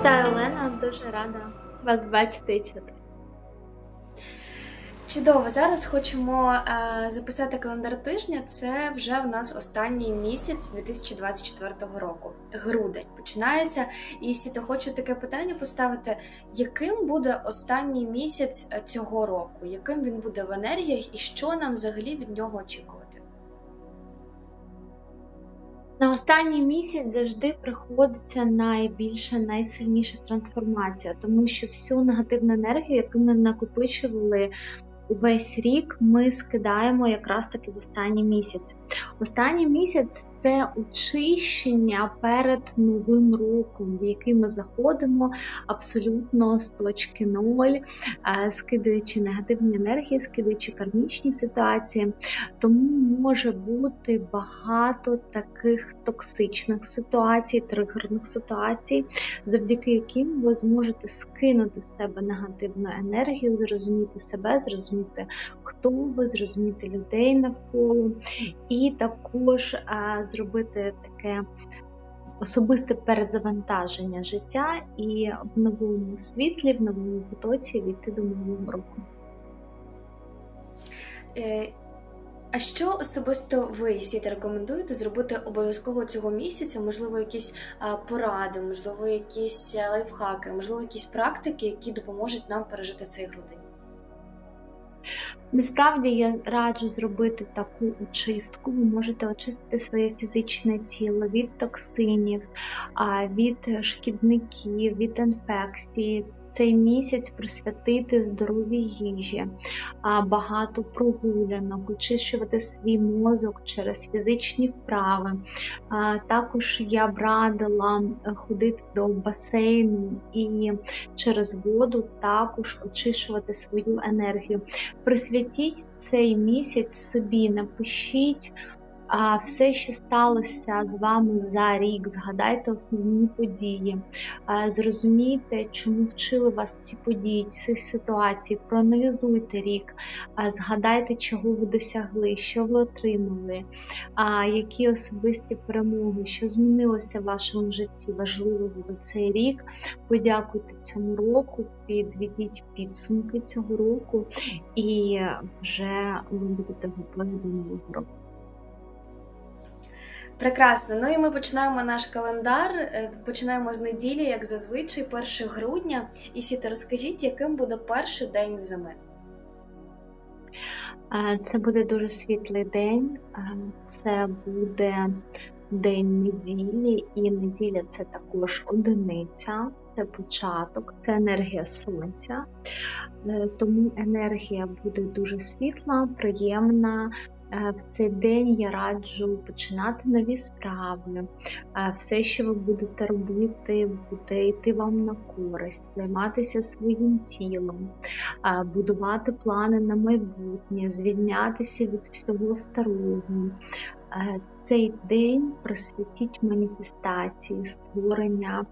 Вітаю, Олена, дуже рада вас бачити і чути. Чудово, зараз хочемо е, записати календар тижня. Це вже в нас останній місяць 2024 року. Грудень починається. І Сіта, хочу таке питання поставити: яким буде останній місяць е, цього року? Яким він буде в енергіях, і що нам взагалі від нього очікувати? На останній місяць завжди приходиться найбільша, найсильніша трансформація, тому що всю негативну енергію, яку ми накопичували увесь рік, ми скидаємо якраз таки в останній місяць. Останній місяць це очищення перед новим роком, в який ми заходимо абсолютно з точки ноль, е, скидаючи негативні енергії, скидаючи кармічні ситуації. Тому може бути багато таких токсичних ситуацій, тригерних ситуацій, завдяки яким ви зможете скинути з себе негативну енергію, зрозуміти себе, зрозуміти, хто ви, зрозуміти людей навколо, і також а, зробити таке. Особисте перезавантаження життя і в новому світлі, в новому потоці війти до нового року. Е, а що особисто ви Сіта, рекомендуєте зробити обов'язково цього місяця? Можливо, якісь поради, можливо, якісь е, лайфхаки, можливо, якісь практики, які допоможуть нам пережити цей грудень? Насправді я раджу зробити таку очистку. Ви можете очистити своє фізичне тіло від токсинів, від шкідників, від інфекцій. Цей місяць присвятити здоровій їжі, багато прогулянок, очищувати свій мозок через фізичні вправи. Також я б радила ходити до басейну і через воду також очищувати свою енергію. Присвятіть цей місяць собі, напишіть а, все, що сталося з вами за рік, згадайте основні події, зрозумійте, чому вчили вас ці події, ці ситуації, проаналізуйте рік, згадайте, чого ви досягли, що ви отримали, які особисті перемоги, що змінилося в вашому житті важливого за цей рік. Подякуйте цьому року, підведіть підсумки цього року, і вже ви будете готові до нового року. Прекрасно. Ну і ми починаємо наш календар. Е, Починаємо з неділі, як зазвичай, 1 грудня. І Сіта, розкажіть, яким буде перший день зими? Це буде дуже світлий день, це буде день неділі, і неділя це також одиниця, це початок, це енергія сонця. Е, Тому енергія буде дуже світла, приємна. Е, В цей день я раджу починати нові справи. Е, Все, що ви будете робити, буде йти вам на користь, займатися своїм тілом, е, будувати плани на майбутнє, звільнятися від всього старого. Цей день присвятіть маніфестації, створення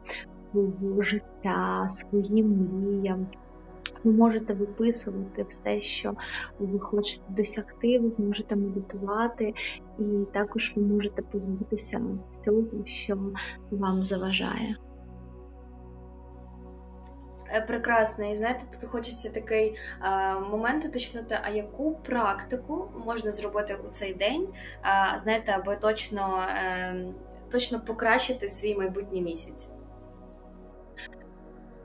свого життя, своїм мріям. Ви можете виписувати все, що ви хочете досягти, ви можете медитувати, і також ви можете позбутися всього, що вам заважає. Е, Прекрасно. І знаєте, тут хочеться такий е, момент уточнити, а яку практику можна зробити у цей день, е, знаєте, аби точно, е, точно покращити свій майбутній місяць.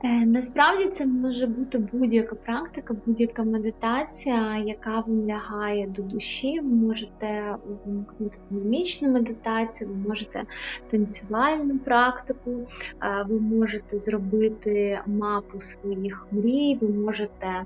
Е, Насправді це може бути будь-яка практика, будь-яка медитація, яка вам лягає до душі. Ви можете вимкнути динамічну медитацію, ви можете танцювальну практику, е, ви можете зробити мапу своїх мрій, ви можете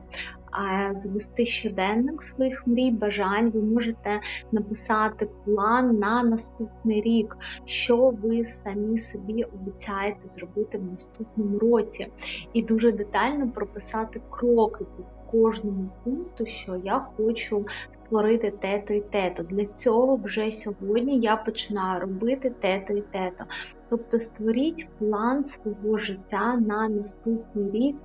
завести щоденник своїх мрій, бажань, ви можете написати план на наступний рік, що ви самі собі обіцяєте зробити в наступному році і дуже детально прописати кроки по кожному пункту, що я хочу створити те-то і те-то. Для цього вже сьогодні я починаю робити те-то і те-то. Тобто створіть план свого життя на наступний рік,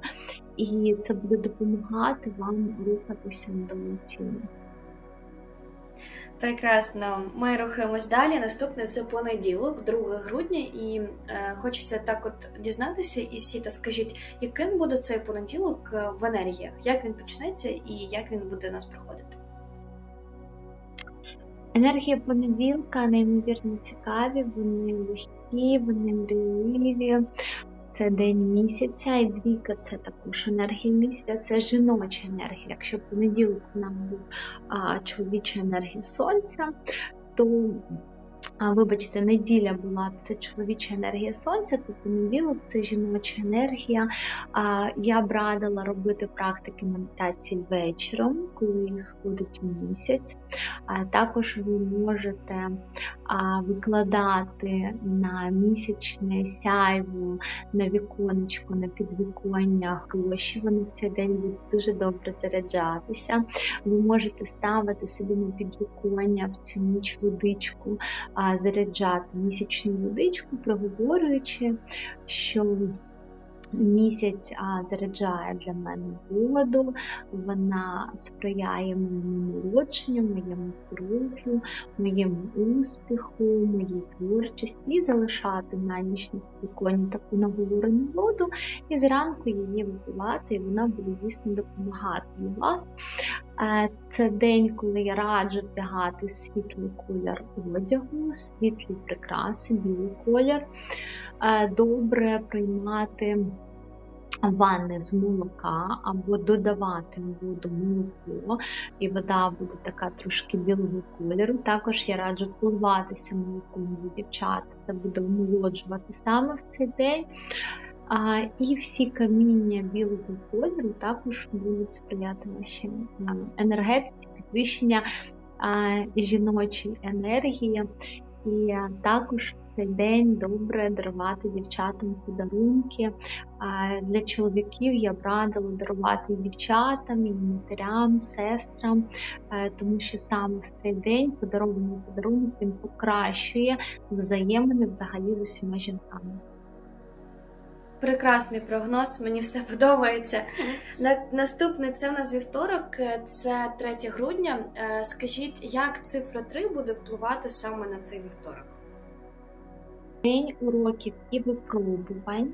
і це буде допомагати вам рухатися до цілі. Прекрасно, ми рухаємось далі. Наступне це понеділок, 2 грудня, і е, хочеться так от дізнатися із сіта. Скажіть, яким буде цей понеділок е, в енергіях? Як він почнеться і як він буде нас проходити? Енергія понеділка неймовірно цікаві, вони легкі, вони мрійливі. Це день місяця, і двійка це також енергія місяця, це жіноча енергія. Якщо понеділок у нас був а, чоловіча енергія сонця, то а, Вибачте, неділя була це чоловіча енергія сонця, то понеділок це жіноча енергія. А, Я б радила робити практики медитації вечором, коли сходить місяць. А Також ви можете а, викладати на місячне сяйво, на віконечко, на підвіконня гроші. Вони в цей день будуть дуже добре заряджатися. Ви можете ставити собі на підвіконня в цю ніч водичку заряджати місячну водичку, проговорюючи, що місяць заряджає для мене воду, вона сприяє моєму народженню, моєму здоров'ю, моєму успіху, моїй творчості і залишати на нічній віконі таку наговорену воду, і зранку її випивати, і вона буде дійсно допомагати вас. Е, це день, коли я раджу вдягати світлий колір одягу, світлі прикраси, білий колір. Е, добре приймати ванни з молока або додавати воду молоко, і вода буде така трошки білого кольору. Також я раджу впливатися молоком у дівчат, це буде омолоджувати саме в цей день. І всі каміння білого кольору також будуть сприяти вашій енергетиці, підвищення а, жіночої енергії. І також цей день добре дарувати дівчатам подарунки. Для чоловіків я б радила дарувати дівчатам, і матерям, сестрам, е, тому що саме в цей день подарований подарунок він покращує взаємини взагалі з усіма жінками. Прекрасний прогноз, мені все подобається. Наступний це у нас вівторок, е, це 3 грудня. Е, скажіть, як цифра 3 буде впливати саме на цей вівторок? День уроків і випробувань.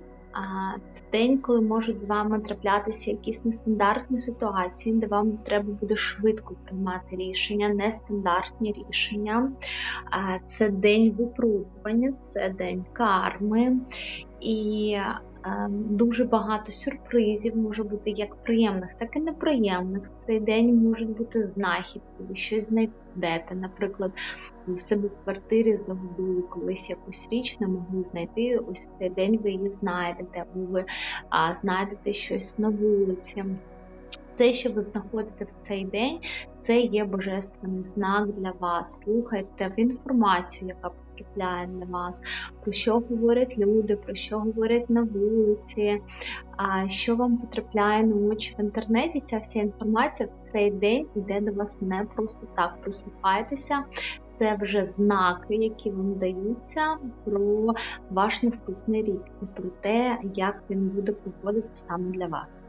Це день, коли можуть з вами траплятися якісь нестандартні ситуації, де вам треба буде швидко приймати рішення, нестандартні рішення. Це день випробування, це день карми. І дуже багато сюрпризів може бути як приємних, так і неприємних. В цей день можуть бути знахідки, ви щось знайдете. Наприклад, в себе в квартирі загубили колись якусь річ, не могли знайти. Ось в цей день ви її знайдете, або ви а, знайдете щось на вулиці. Те, що ви знаходите в цей день, це є божественний знак для вас. Слухайте в інформацію, яка потрапляє для вас, про що говорять люди, про що говорять на вулиці, що вам потрапляє на очі в інтернеті. Ця вся інформація в цей день йде до вас не просто так. Прослухайтеся. Це вже знаки, які вам даються про ваш наступний рік і про те, як він буде поводити саме для вас.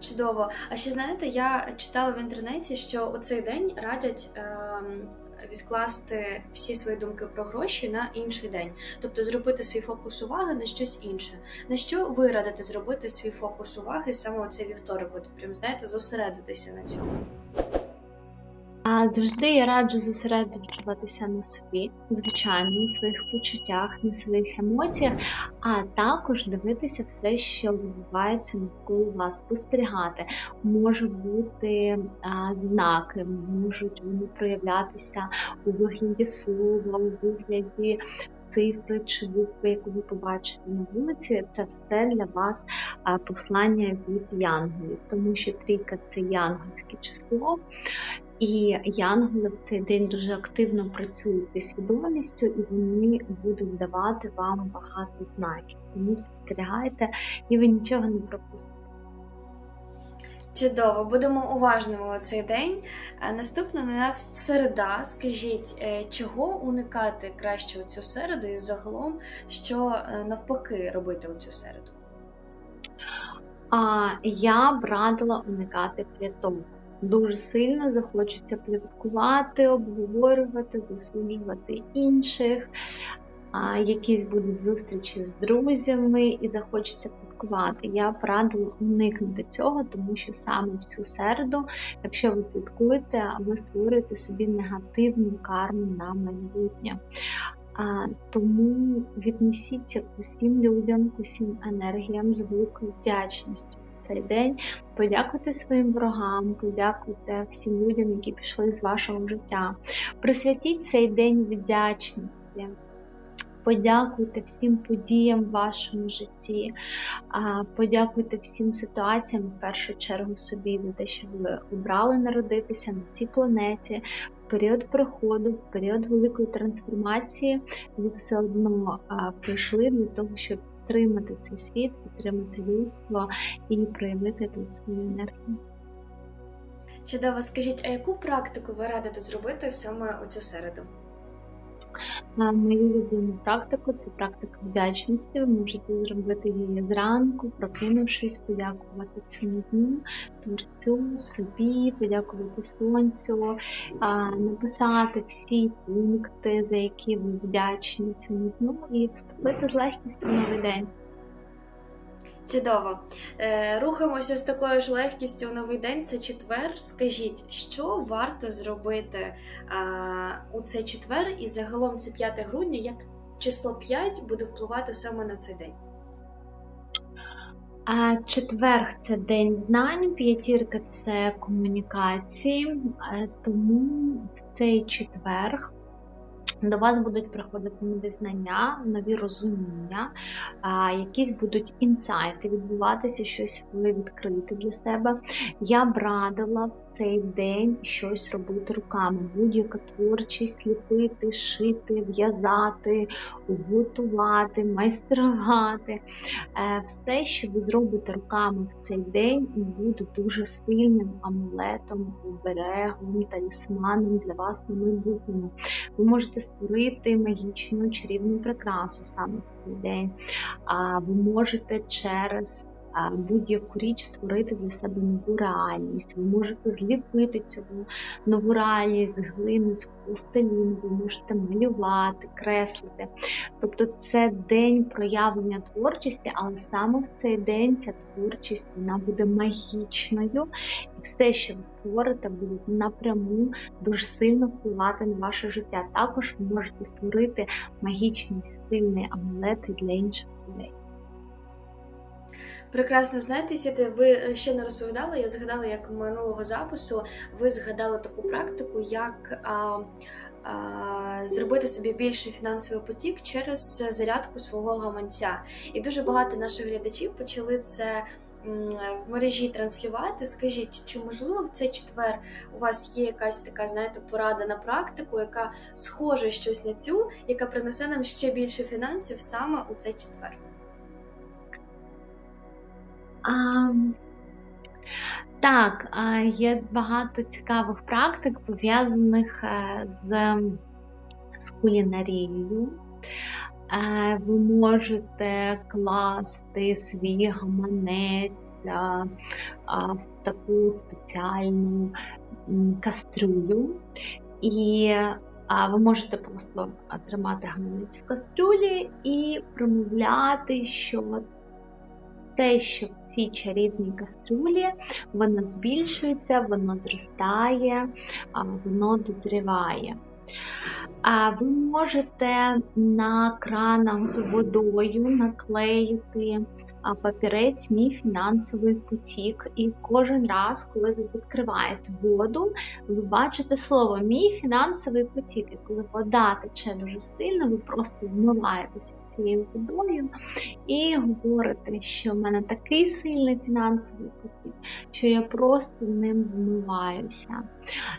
Чудово. А ще знаєте, я читала в інтернеті, що у цей день радять е, відкласти всі свої думки про гроші на інший день, тобто зробити свій фокус уваги на щось інше. На що ви радите зробити свій фокус уваги саме у цей вівторок? От прям знаєте, зосередитися на цьому. Завжди я раджу зосереджуватися на собі, звичайно, на своїх почуттях, на своїх емоціях, а також дивитися все, що відбувається навколо вас, спостерігати. Можуть бути а, знаки, можуть вони проявлятися у вигляді слова, у вигляді. Цифри чи букви, яку ви побачите на вулиці, це все для вас послання від янголів, тому що трійка це янгольське число, і янголи в цей день дуже активно працюють зі свідомістю, і вони будуть давати вам багато знаків. Тому спостерігайте, і ви нічого не пропустите. Чудово, будемо уважними у цей день. Наступна на нас середа. Скажіть, е, чого уникати краще у цю середу, і загалом, що е, навпаки робити у цю середу? А, Я б радила уникати пліток дуже сильно захочеться пліткувати, обговорювати, засуджувати інших. Якісь будуть зустрічі з друзями і захочеться пліткувати. Я б радила уникнути цього, тому що саме в цю середу, якщо ви пліткуєте, ви створюєте собі негативну карму на майбутнє. А, Тому віднесіться к усім людям, к усім енергіям з великою вдячністю цей день. Подякуйте своїм ворогам, подякуйте всім людям, які пішли з вашого життя. Присвятіть цей день вдячності. Подякуйте всім подіям в вашому житті, подякуйте всім ситуаціям, в першу чергу собі, за те, що ви обрали народитися на цій планеті. В період приходу, в період великої трансформації, ви все одно прийшли для того, щоб підтримати цей світ, підтримати людство і проявити тут свою енергію. Чудово, скажіть, а яку практику ви радите зробити саме у цю середу? Мою улюблену практику це практика вдячності. Ви можете зробити її зранку, прокинувшись, подякувати цьому дню, творцю, собі, подякувати сонцю, написати всі пункти, за які ви вдячні цьому дню, і вступити з легкістю новий день. Чудово. Е, рухаємося з такою ж легкістю у новий день. Це четвер. Скажіть, що варто зробити у цей четвер, і загалом це 5 грудня, як число 5 буде впливати саме на цей день? Четверг це день знань, п'ятірка це комунікації, е, тому в цей четверг до вас будуть приходити нові знання, нові розуміння, якісь будуть інсайти, відбуватися, щось ви відкрити для себе. Я б радила цей день щось робити руками, будь-яка творчість, ліпити, шити, в'язати, готувати, майструвати. Е, все, що ви зробите руками в цей день, буде дуже сильним амулетом, оберегом, талісманом для вас на майбутньому. Ви можете створити магічну чарівну прикрасу саме в цей день. А ви можете через будь-яку річ створити для себе нову реальність. Ви можете зліпити цю нову реальність з глини, з пластиліну, ви можете малювати, креслити. Тобто це день проявлення творчості, але саме в цей день ця творчість вона буде магічною, і все, що ви створите, буде напряму дуже сильно впливати на ваше життя. Також ви можете створити магічні сильні амулети для інших людей. Прекрасно знаєте, Сіти, ви е, ще не розповідали. Я згадала, як минулого запису ви згадали таку практику, як а, а, зробити собі більший фінансовий потік через зарядку свого гаманця. І дуже багато наших глядачів почали це. В мережі транслювати, скажіть, чи можливо в цей четвер у вас є якась така, знаєте, порада на практику, яка схожа щось на цю, яка принесе нам ще більше фінансів саме у цей четвер? А, Так, є багато цікавих практик, пов'язаних е, з, з кулінарією. Е, ви можете класти свій гаманець в таку спеціальну кастрюлю, і ви можете просто тримати гаманець в кастрюлі і промовляти, що те, що в цій чарівній каструлі воно збільшується, воно зростає, воно дозріває. Ви можете на кранах з водою наклеїти папірець мій фінансовий потік. І кожен раз, коли ви відкриваєте воду, ви бачите слово Мій фінансовий потік. І коли вода тече дуже сильно, ви просто вмиваєтеся цією водою і говорите, що в мене такий сильний фінансовий потік, що я просто ним вмиваюся.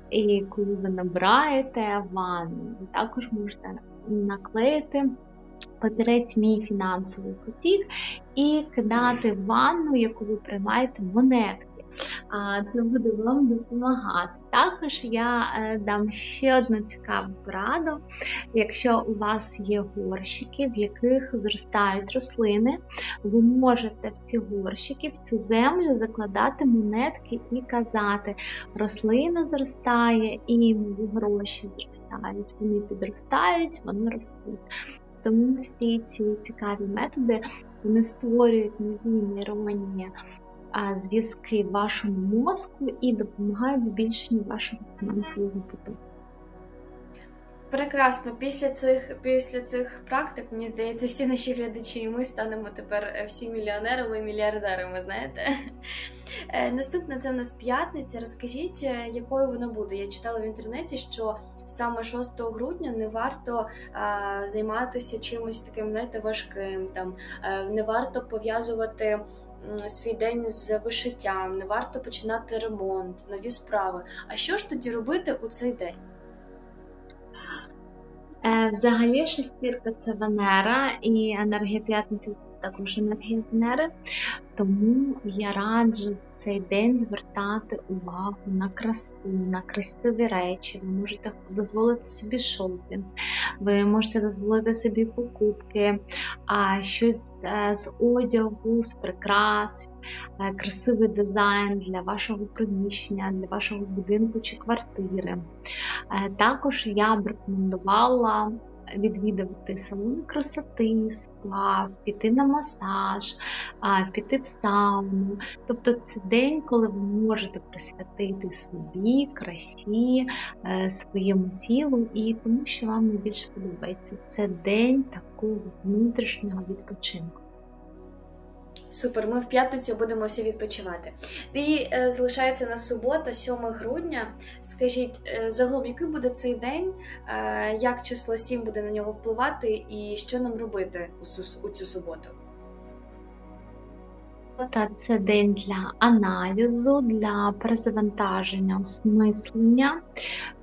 І коли ви набираєте ванну, ви також можете наклеїти папірець мій фінансовий потік і кидати в ванну, яку ви приймаєте монетки. Це буде вам допомагати. Також я е, дам ще одну цікаву пораду. Якщо у вас є горщики, в яких зростають рослини, ви можете в ці горщики, в цю землю закладати монетки і казати, рослина зростає і мої гроші зростають. Вони підростають, вони ростуть. Тому всі ці цікаві методи вони створюють нові нейронні зв'язки вашому мозку і допомагають збільшенню вашого фінансового потоку. Прекрасно. Після цих після цих практик, мені здається, всі наші глядачі і ми станемо тепер е, всі мільйонерами і мільярдерами. Знаєте? Е, Наступне це в нас п'ятниця. Розкажіть, е, якою вона буде. Я читала в інтернеті, що саме 6 грудня не варто а, займатися чимось таким, знаєте, важким. Там не варто пов'язувати свій день з вишиттям, не варто починати ремонт, нові справи. А що ж тоді робити у цей день? Е, Взагалі шестірка це Венера і енергія п'ятниці також енергія Венери. Тому я раджу в цей день звертати увагу на красу, на красиві речі. Ви можете дозволити собі шопінг, ви можете дозволити собі покупки, а щось е, з одягу, з прикрас, е, красивий дизайн для вашого приміщення, для вашого будинку чи квартири. Е, Також я б рекомендувала відвідувати салон красоти, спа, піти на масаж, піти в сауну. Тобто це день, коли ви можете присвятити собі, красі, е, своєму тілу і тому, що вам найбільше подобається. Це день такого внутрішнього відпочинку. Супер, ми в п'ятницю будемо всі відпочивати. І е, залишається на субота, 7 грудня. Скажіть, е, загалом, який буде цей день, е, як число 7 буде на нього впливати, і що нам робити у, у цю суботу? Та це день для аналізу, для перезавантаження, осмислення.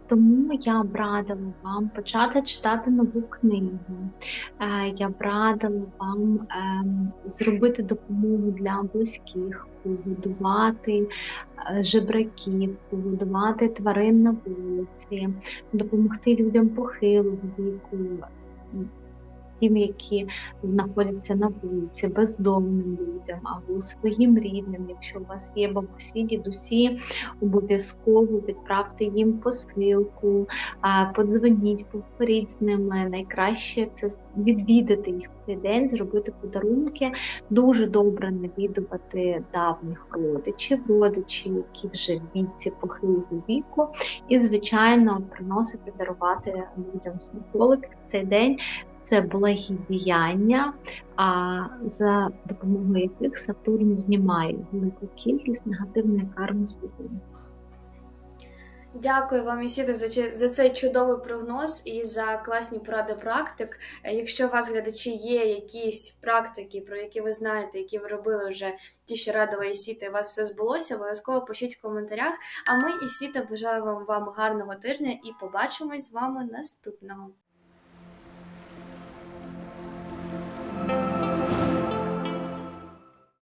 Тому я б радила вам почати читати нову книгу. Е, Я б радила вам ем, зробити допомогу для близьких, погодувати е, жебраків, погодувати тварин на вулиці, допомогти людям похилого віку, тим, які знаходяться на вулиці, бездомним людям або своїм рідним. Якщо у вас є бабусі, дідусі, обов'язково відправте їм посилку, подзвоніть, поговоріть з ними. Найкраще це відвідати їх цей день, зробити подарунки. Дуже добре навідувати давніх родичів, родичів, які вже в віці похилого віку, і, звичайно, приносити, дарувати людям смаколики в цей день це благі діяння, а за допомогою яких Сатурн знімає велику кількість негативної карми з людини. Дякую вам, Ісіда, за, за цей чудовий прогноз і за класні поради практик. Е, Якщо у вас, глядачі, є якісь практики, про які ви знаєте, які ви робили вже ті, що радила Ісіта, і у вас все збулося, обов'язково пишіть в коментарях. А ми, Ісіта, бажаємо вам гарного тижня і побачимось з вами наступного.